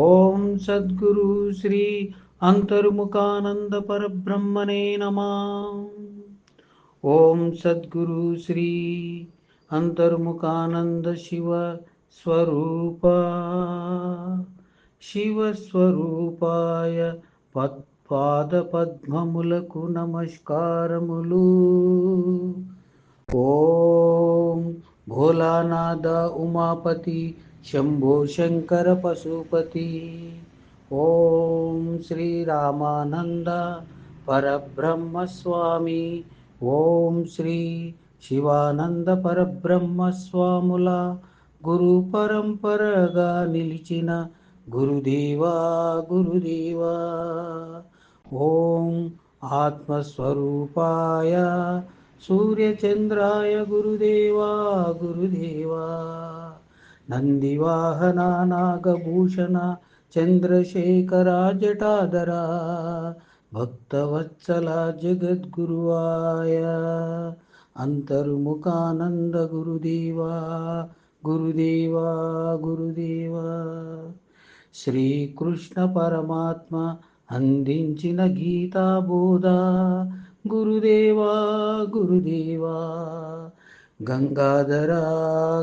ఓం సద్గురు శ్రీ అంతర్ముఖానంద పరబ్రహ్మనే నమ. ఓం సద్గురు శ్రీ అంతర్ముఖానంద శివ స్వరూప శివస్వరూపాయ పత్పాద పద్మములకు నమస్కారములు. ఓం భోలానాథ ఉమాపతి శంభో శంకర పశుపతి. ఓం శ్రీ శ్రీరామానంద పరబ్రహ్మస్వామి ఓం శ్రీ శివానంద పరబ్రహ్మస్వాముల గురు పరంపరగా నిలిచిన గురుదేవా గురుదేవా. ఓం ఆత్మస్వరూపాయ సూర్యచంద్రాయ గురుదేవా గురుదేవా. నందివాహన నాగభూషణ చంద్రశేఖర జటాధర భక్తవత్సల జగద్గురువాయ అంతర్ముఖానంద గురుదేవా గురుదేవా గురుదేవా శ్రీకృష్ణ పరమాత్మ అందించిన గీతాబోధ గురుదేవా గురుదేవా। గంగాధర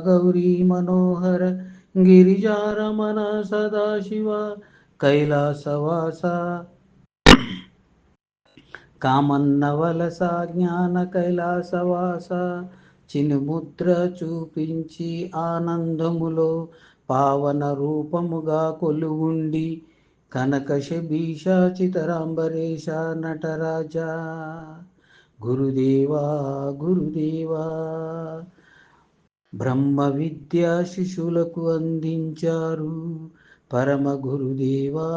గౌరీ మనోహర గిరిజారమణ సదాశివ కైలాసవాస. కామన్నవలస జ్ఞాన కైలాసవాస. చినుముద్ర చూపించి ఆనందములో పావన రూపముగా కొలువుండి కనక శబీష చితరాంబరేశ నటరాజా. గురుదేవా గురుదేవా. బ్రహ్మ విద్య శిశులకు అందించారు. పరమ గురుదేవా.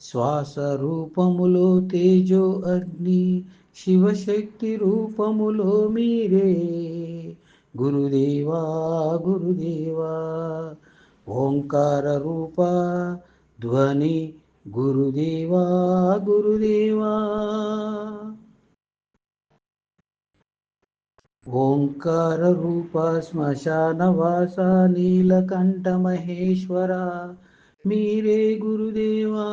శ్వాస రూపములో తేజో అగ్ని శివశక్తి రూపములో మీరే. గురుదేవా గురుదేవా. ఓంకార రూప ధ్వని గురుదేవా గురుదేవా. ఓంకార రూప శ్మశానవాస నీలకంఠ మహేశ్వర మీరే గురుదేవా.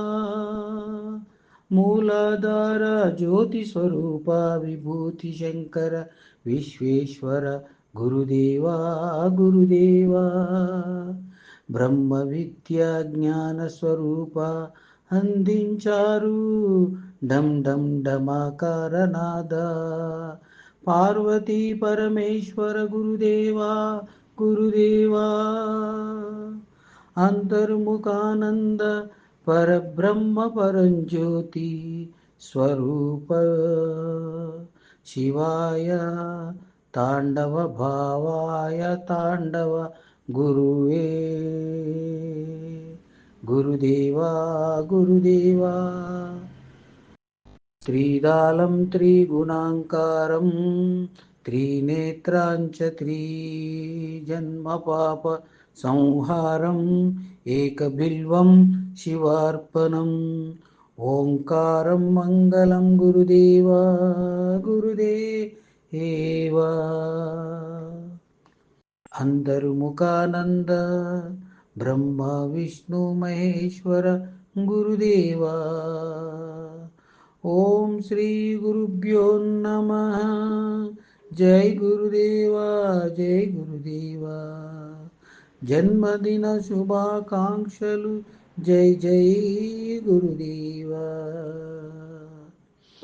మూలాధార జ్యోతి స్వరూప విభూతి శంకర విశ్వేశ్వర గురుదేవా గురుదేవా. బ్రహ్మ విద్య జ్ఞాన స్వరూప అందించారు డం డం డమాకారనాద पार्वती परमेश्वर गुरुदेवा गुरुदेवा। अन्तर्मुखानन्द परब्रह्म परञ्ज्योति स्वरूप। शिवाय ताण्डवभावाय ताण्डव गुरुवे। गुरुदेवा गुरुदेवा। त्रिदालं त्रिगुणाङ्कारं त्रिनेत्राञ्च त्रिजन्मपापसंहारम् एकबिल्वं शिवार्पणम् ओङ्कारं मङ्गलं गुरुदेव गुरुदेव अन्धर्मुखानन्द ब्रह्माविष्णुमहेश्वर गुरुदेवा। ఓం శ్రీ గురుభ్యో నమ. జై గురుదేవా జై గురుదేవా. జన్మదిన శుభాకాంక్షలు జై జై గురుదేవా.